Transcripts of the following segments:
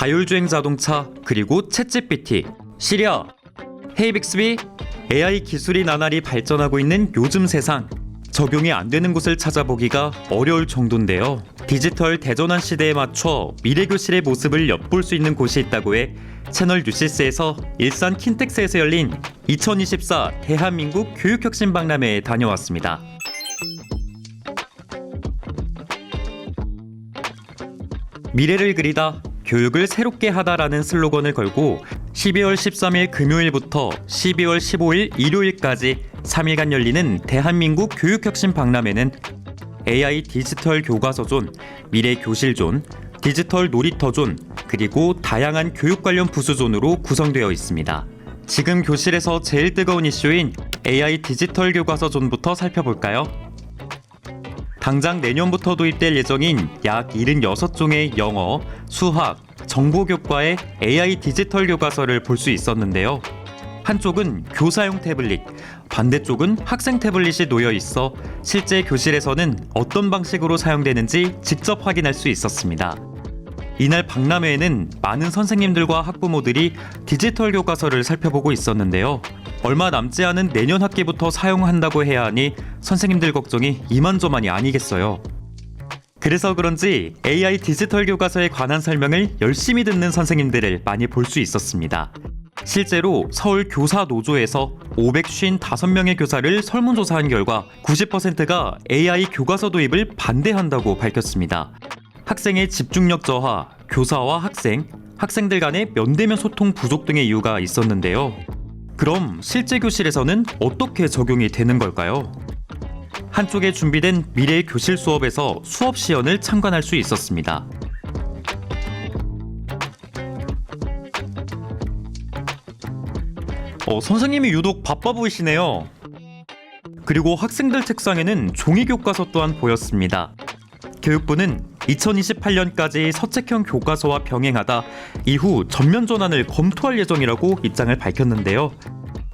자율주행 자동차, 그리고 챗GPT, 시리아, 헤이빅스비, AI 기술이 나날이 발전하고 있는 요즘 세상. 적용이 안 되는 곳을 찾아보기가 어려울 정도인데요. 디지털 대전환 시대에 맞춰 미래 교실의 모습을 엿볼 수 있는 곳이 있다고 해 채널 뉴시스에서 일산 킨텍스에서 열린 2024 대한민국 교육혁신 박람회에 다녀왔습니다. 미래를 그리다 교육을 새롭게 하다라는 슬로건을 걸고 12월 13일 금요일부터 12월 15일 일요일까지 3일간 열리는 대한민국 교육혁신 박람회는 AI 디지털 교과서존, 미래 교실존, 디지털 놀이터존, 그리고 다양한 교육 관련 부수존으로 구성되어 있습니다. 지금 교실에서 제일 뜨거운 이슈인 AI 디지털 교과서존부터 살펴볼까요? 당장 내년부터 도입될 예정인 약 76종의 영어, 수학, 정보 교과의 AI 디지털 교과서를 볼 수 있었는데요. 한쪽은 교사용 태블릿, 반대쪽은 학생 태블릿이 놓여 있어 실제 교실에서는 어떤 방식으로 사용되는지 직접 확인할 수 있었습니다. 이날 박람회에는 많은 선생님들과 학부모들이 디지털 교과서를 살펴보고 있었는데요. 얼마 남지 않은 내년 학기부터 사용한다고 해야 하니 선생님들 걱정이 이만저만이 아니겠어요. 그래서 그런지 AI 디지털 교과서에 관한 설명을 열심히 듣는 선생님들을 많이 볼 수 있었습니다. 실제로 서울 교사 노조에서 555명의 교사를 설문조사한 결과 90%가 AI 교과서 도입을 반대한다고 밝혔습니다. 학생의 집중력 저하, 교사와 학생, 학생들 간의 면대면 소통 부족 등의 이유가 있었는데요. 그럼 실제 교실에서는 어떻게 적용이 되는 걸까요? 한쪽에 준비된 미래 교실 수업에서 수업 시연을 참관할 수 있었습니다. 어, 선생님이 유독 바빠 보이시네요. 그리고 학생들 책상에는 종이 교과서 또한 보였습니다. 교육부는 2028년까지 서책형 교과서와 병행하다 이후 전면 전환을 검토할 예정이라고 입장을 밝혔는데요.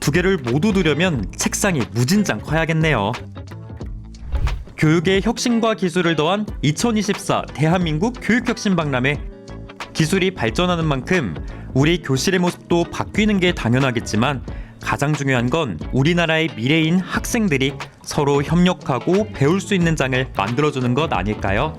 두 개를 모두 두려면 책상이 무진장 커야겠네요. 교육의 혁신과 기술을 더한 2024 대한민국 교육혁신 박람회. 기술이 발전하는 만큼 우리 교실의 모습도 바뀌는 게 당연하겠지만 가장 중요한 건 우리나라의 미래인 학생들이 서로 협력하고 배울 수 있는 장을 만들어주는 것 아닐까요?